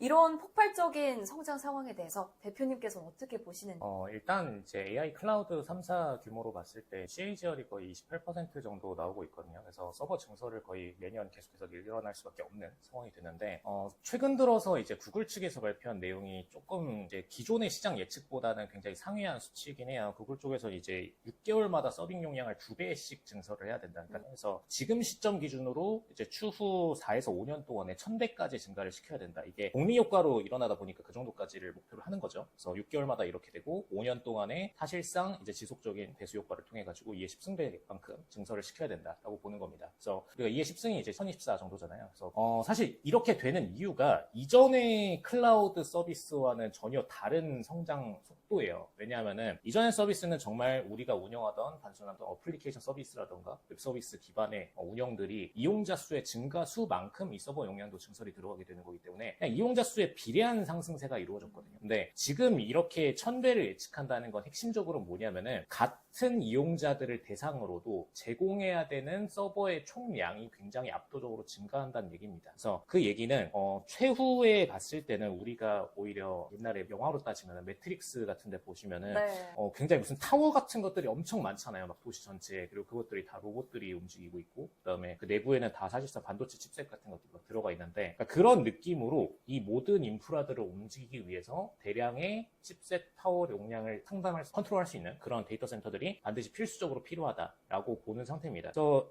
이런 폭발적인 성장 상황에 대해서 대표님께서는 어떻게 보시는지 어, 일단 이제 AI 클라우드 3사 규모로 봤을 때 CAGR이 거의 28% 정도 나오고 있거든요. 그래서 서버 증설을 거의 매년 계속해서 일어날 수밖에 없는 상황이 되는데 어, 최근 들어서 이제 구글 측에서 발표한 내용이 조금 이제 기존의 시장 예측보다는 굉장히 상회한 수치이긴 해요. 구글 쪽에서 이제 6개월마다 서빙 용량을 두 배씩 증설을 해야 된다니까. 그래서 지금 시점 기준으로 이제 추후 4에서 5년 동안에 1000배까지 증가를 시켜야 된다. 이게 복리 효과로 일어나다 보니까 그 정도까지를 목표로 하는 거죠. 그래서 6개월마다 이렇게 되고 5년 동안에 사실상 이제 지속적인 배수 효과를 통해 가지고 2의 10승배만큼 증설을 시켜야 된다라고 보는 겁니다. 그래서 우리가 2의 10승이 이제 1024 정도잖아요. 그래서 어, 사실 이렇게 되는 이유가 이전의 클라우드 서비스와는 전혀 다른 성장 속도예요. 왜냐하면은 이전의 서비스는 정말 우리가 운영하던 단순한 어플리케이션 서비스라던가 웹 서비스 기반의 어, 운영들이 이용자 수의 증가 수만큼 이 서버 용량도 증설이 들어가게 되는 거기 때문에 이용자 수에 비례한 상승세가 이루어졌거든요. 근데 지금 이렇게 천배를 예측한다는 건 핵심적으로 뭐냐면은 같은 이용자들을 대상으로도 제공해야 되는 서버의 총량이 굉장히 압도적으로 증가한다는 얘기입니다. 그래서 그 얘기는 어, 최후에 봤을 때는 우리가 오히려 옛날에 영화로 따지면 매트릭스 같은 데 보시면은 네. 어, 굉장히 무슨 타워 같은 것들이 엄청 많잖아요. 막 도시 전체에. 그리고 그것들이 다 로봇들이 움직이고 있고, 그 다음에 그 내부에는 다 사실상 반도체 칩셋 같은 것들이 막 들어가 있는데, 그런 느낌으로 이 모든 인프라들을 움직이기 위해서 대량의 칩셋 파워 용량을 상담할, 수- 컨트롤할 수 있는 그런 데이터 센터들이 반드시 필수적으로 필요하다라고 보는 상태입니다. 그래서